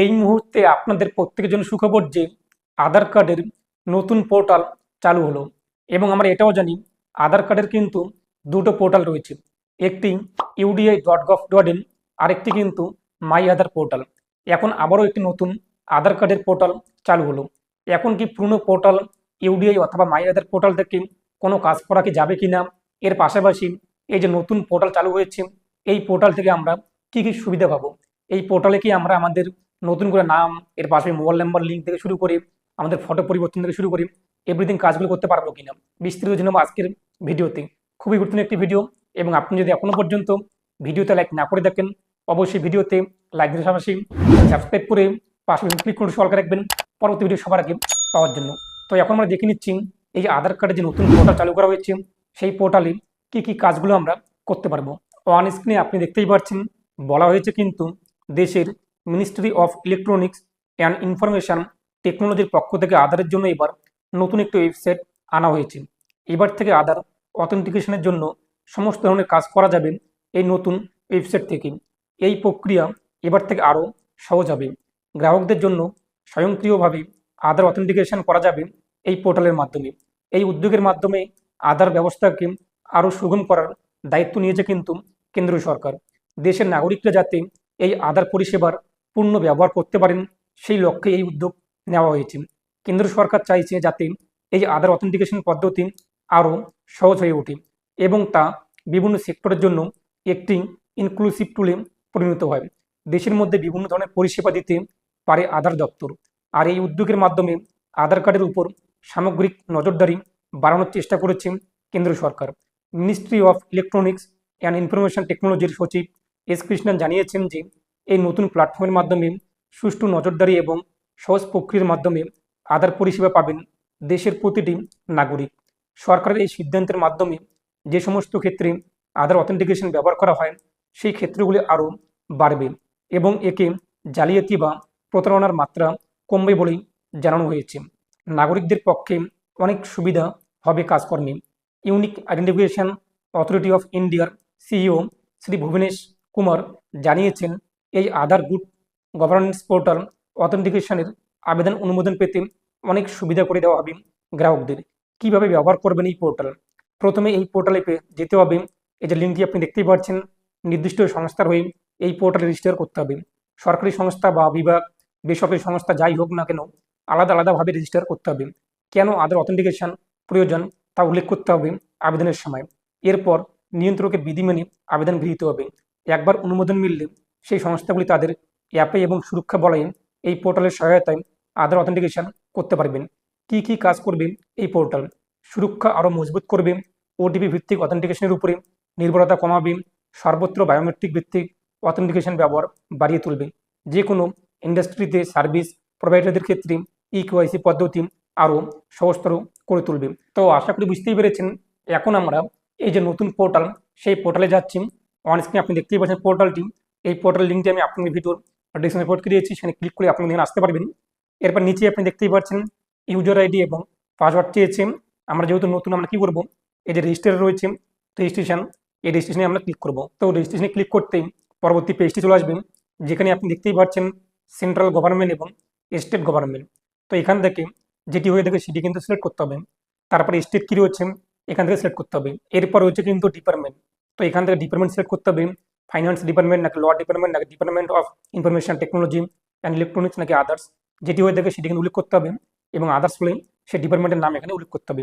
এই মুহূর্তে আপনাদের প্রত্যেকের জন্য সুখবর যে আধার কার্ডের নতুন পোর্টাল চালু হলো এবং আমরা এটাও জানি আধার কার্ডের কিন্তু দুটো পোর্টাল রয়েছে। একটি UDI dot gov dot in আরেকটি কিন্তু মাই আধার পোর্টাল। এখন আবারও একটি নতুন আধার কার্ডের পোর্টাল চালু হলো। এখন কি পুরনো পোর্টাল ইউডিআই অথবা মাই আধার পোর্টাল থেকে কোনো কাজ করা কি যাবে কি না এর পাশাপাশি এই যে নতুন পোর্টাল চালু হয়েছে, এই পোর্টাল থেকে আমরা কি কি সুবিধা পাবো? এই পোর্টালে কি আমরা আমাদের নতুন করে নাম, এর পাশে মোবাইল নাম্বার লিঙ্ক থেকে শুরু করে, আমাদের ফটো পরিবর্তন থেকে শুরু করে এভরিথিং কাজগুলো করতে পারব কিনা? বিস্তৃত জন্য আজকের ভিডিওতে। খুবই গুরুত্বপূর্ণ একটি ভিডিও এবং আপনি যদি এখনও পর্যন্ত ভিডিওতে লাইক না করে দেখেন অবশ্যই ভিডিওতে লাইক দিতে পাশাপাশি সাবস্ক্রাইব করে পাশে ক্লিক করে সরকার রাখবেন পরবর্তী ভিডিও সবার আগে পাওয়ার জন্য। তো এখন আমরা দেখে নিচ্ছি এই যে আধার কার্ডে যে নতুন পোর্টাল চালু করা হয়েছে, সেই পোর্টালে কি কি কাজগুলো আমরা করতে পারব। অন স্ক্রিনে আপনি দেখতেই পাচ্ছেন, বলা হয়েছে কিন্তু দেশের ministry of electronics and information টেকনোলজির পক্ষ থেকে আধারের জন্য এবার নতুন একটি ওয়েবসাইট আনা হয়েছে। এবার থেকে আধার অথেন্টিকেশনের জন্য সমস্ত ধরনের কাজ করা যাবে এই নতুন ওয়েবসাইট থেকে। এই প্রক্রিয়া এবার থেকে আরও সহজ হবে। গ্রাহকদের জন্য স্বয়ংক্রিয়ভাবে আধার অথেন্টিকেশন করা যাবে এই পোর্টালের মাধ্যমে। এই উদ্যোগের মাধ্যমে আধার ব্যবস্থাকে আরও সুগম করার দায়িত্ব নিয়েছে কিন্তু কেন্দ্রীয় সরকার। দেশের নাগরিকরা যাতে এই আধার পরিষেবার পূর্ণ ব্যবহার করতে পারেন, সেই লক্ষ্যে এই উদ্যোগ নেওয়া হয়েছে। কেন্দ্র সরকার চাইছে যাতে এই আধার অথেন্টিকেশন পদ্ধতি আরও সহজ হয়ে ওঠে এবং তা বিভিন্ন সেক্টরের জন্য একটি ইনক্লুসিভ টুলে পরিণত হয়। দেশের মধ্যে বিভিন্ন ধরনের পরিষেবা দিতে পারে আধার দপ্তর। আর এই উদ্যোগের মাধ্যমে আধার কার্ডের উপর সামগ্রিক নজরদারি বাড়ানোর চেষ্টা করেছে কেন্দ্র সরকার। Ministry of electronics and information টেকনোলজির সচিব এস কৃষ্ণন জানিয়েছেন যে, এই নতুন প্ল্যাটফর্মের মাধ্যমে সুষ্ঠু নজরদারি এবং সহজ প্রক্রিয়ার মাধ্যমে আধার পরিষেবা পাবেন দেশের প্রতিটি নাগরিক। সরকারের এই সিদ্ধান্তের মাধ্যমে যে সমস্ত ক্ষেত্রে আধার অথেন্টিকেশন ব্যবহার করা হয়, সেই ক্ষেত্রগুলি আরও বাড়বে এবং একে জালিয়াতি বা প্রতারণার মাত্রা কমবে বলেই জানানো হয়েছে। নাগরিকদের পক্ষে অনেক সুবিধা হবে কাজকর্মে। ইউনিক আইডেন্টিফিকেশন অথরিটি অফ ইন্ডিয়ার সিইও শ্রী ভুবনেশ কুমার জানিয়েছেন, এই আধার গুড গভর্নেন্স পোর্টাল অথেন্টিকেশনের আবেদন অনুমোদন পেতে অনেক সুবিধা করে দেওয়া হবে গ্রাহকদের। কীভাবে ব্যবহার করবেন এই পোর্টাল? প্রথমে এই পোর্টালে যেতে হবে। এই যে লিঙ্কটি আপনি দেখতেই পাচ্ছেন, নির্দিষ্ট সংস্থার হয়ে এই পোর্টালে রেজিস্টার করতে হবে। সরকারি সংস্থা বা বিভাগ, বেসরকারি সংস্থা যাই হোক না কেন, আলাদা আলাদাভাবে রেজিস্টার করতে হবে। কেন আধার অথেন্টিকেশন প্রয়োজন তা উল্লেখ করতে হবে আবেদনের সময়। এরপর নিয়ন্ত্রকের বিধি মেনে আবেদন গৃহীত হবে। একবার অনুমোদন মিললে সেই সংস্থাগুলি তাদের অ্যাপে এবং সুরক্ষা বলয়ে এই পোর্টালের সহায়তায় আধার অথেন্টিকেশন করতে পারবেন। কি কি কাজ করবে এই পোর্টাল? সুরক্ষা আরও মজবুত করবে? ওটিপি ভিত্তিক অথেন্টিকেশনের উপরে নির্ভরতা কমাবে? সর্বত্র বায়োমেট্রিক ভিত্তিক অথেন্টিকেশন ব্যবহার বাড়িয়ে তুলবে? যে কোনো ইন্ডাস্ট্রিতে সার্ভিস প্রোভাইডারদের ক্ষেত্রে ই কেওয়াইসি পদ্ধতি আরও সহজতর করে তুলবে। তো আশা করি বুঝতেই পেরেছেন, এখন আমরা এই যে নতুন পোর্টাল, সেই পোর্টালে যাচ্ছি। অন স্ক্রিনে আপনি দেখতেই পাচ্ছেন পোর্টালটি এই পোর্টাল লিঙ্কটি আমি আপনাদের ভিডিওর ডিসক্রিপশনে পোর্ট দিয়েছি, সেখানে ক্লিক করে আপনি এখানে আসতে পারবেন। এরপর নিচে আপনি দেখতেই পাচ্ছেন ইউজার আইডি এবং পাসওয়ার্ড চেয়েছে আমরা যেহেতু নতুন, আমরা কি করব? এই যে রেজিস্টার রয়েছে রেজিস্ট্রেশন এই রেজিস্ট্রেশনে আমরা ক্লিক করব। তো রেজিস্ট্রেশনে ক্লিক করতেই পরবর্তী পেজটি চলে আসবে, যেখানে আপনি দেখতেই পাচ্ছেন সেন্ট্রাল গভর্নমেন্ট এবং স্টেট গভর্নমেন্ট তো এখান থেকে যেটি হয়ে থাকে, সেটি কিন্তু সিলেক্ট করতে হবে। তারপরে স্টেট কী রয়েছে, এখান থেকে সিলেক্ট করতে হবে। এরপর রয়েছে কিন্তু ডিপার্টমেন্ট তো এখান থেকে ডিপার্টমেন্ট সিলেক্ট করতে হবে। ফাইন্যান্স ডিপার্টমেন্ট নাকি ল ডিপার্টমেন্ট নাকি department of information technology and electronics নাকি আদার্স যেটি হয়ে থাকে সেটি উল্লেখ করতে হবে এবং আদার্স হলে সেই ডিপার্টমেন্টের নাম এখানে উল্লেখ করতে হবে।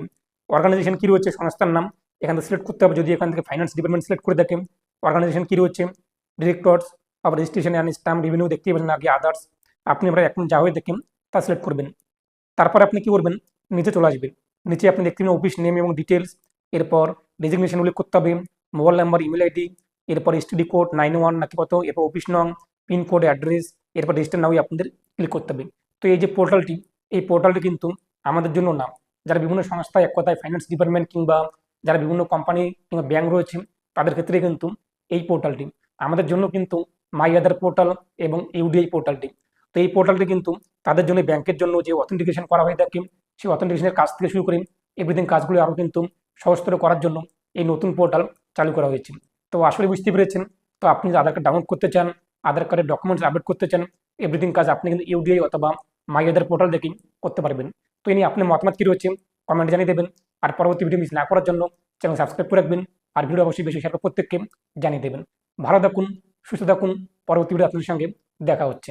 অর্গানাইজেশন কী রয়েছে? সংস্থার নাম। এখান থেকে সিলেক্ট করতে হবে। যদি এখান থেকে ফাইন্যান্স ডিপার্টমেন্ট সিলেক্ট করে দেখেন অর্গানাইজেশন কী রয়েছে? Directors of registration and stamp revenue দেখতে পাবেন নাকি আদার্স আপনি আমরা এখন যা হয়ে দেখেন তা সিলেক্ট করবেন। তারপর আপনি কি করবেন? নিচে চলে আসবেন। নিচে আপনি দেখতে পাবেন অফিস নেম এবং ডিটেলস এরপর ডেজিগনেশন উল্লেখ করতে হবে। মোবাইল নাম্বার, ইমেল আইডি, এরপর এসটিডি কোড নাইন ওয়ান নাকি কত, এরপর অফিস নং পিনকোড অ্যাড্রেস এরপর রেজিস্টার নাও আপনাদের ক্লিক করতে হবে। তো এই যে পোর্টালটি এই পোর্টালটি কিন্তু আমাদের জন্য না। যারা বিভিন্ন সংস্থা, এক কথায় ফাইন্যান্স ডিপার্টমেন্ট কিংবা যারা বিভিন্ন কোম্পানি কিংবা ব্যাংক রয়েছে, তাদের ক্ষেত্রে কিন্তু এই পোর্টালটি আমাদের জন্য কিন্তু মাই আদার পোর্টাল এবং ইউডিআই পোর্টালটি তো এই পোর্টালটি কিন্তু তাদের জন্য ব্যাংকের জন্য যে অথেন্টিকেশন করা হয়ে থাকে, সেই অথেন্টিকেশনের কাজ থেকে শুরু করে এভরিথিং কাজগুলো আরও কিন্তু সহজতর করার জন্য এই নতুন পোর্টাল চালু করা হয়েছে তো আসলে বুঝতে পেরেছেন। তো আপনি যদি আধার কার্ড ডাউনলোড করতে চান, আধার কার্ডের ডকুমেন্টস আপডেট করতে চান এভরিথিং কাজ আপনি কিন্তু ইউডিআই অথবা মাই আদার পোর্টাল দেখেই করতে পারবেন। তো এই নিয়ে আপনি মতামত কী রয়েছে কমেন্ট জানিয়ে দেবেন। আর পরবর্তী ভিডিও মিস না করার জন্য চ্যানেল সাবস্ক্রাইব করে রাখবেন। আর ভিডিও অবশ্যই বেশি শেয়ার প্রত্যেককে জানিয়ে দেবেন। ভালো থাকুন, সুস্থ থাকুন। পরবর্তী ভিডিও আপনাদের সঙ্গে দেখা হচ্ছে।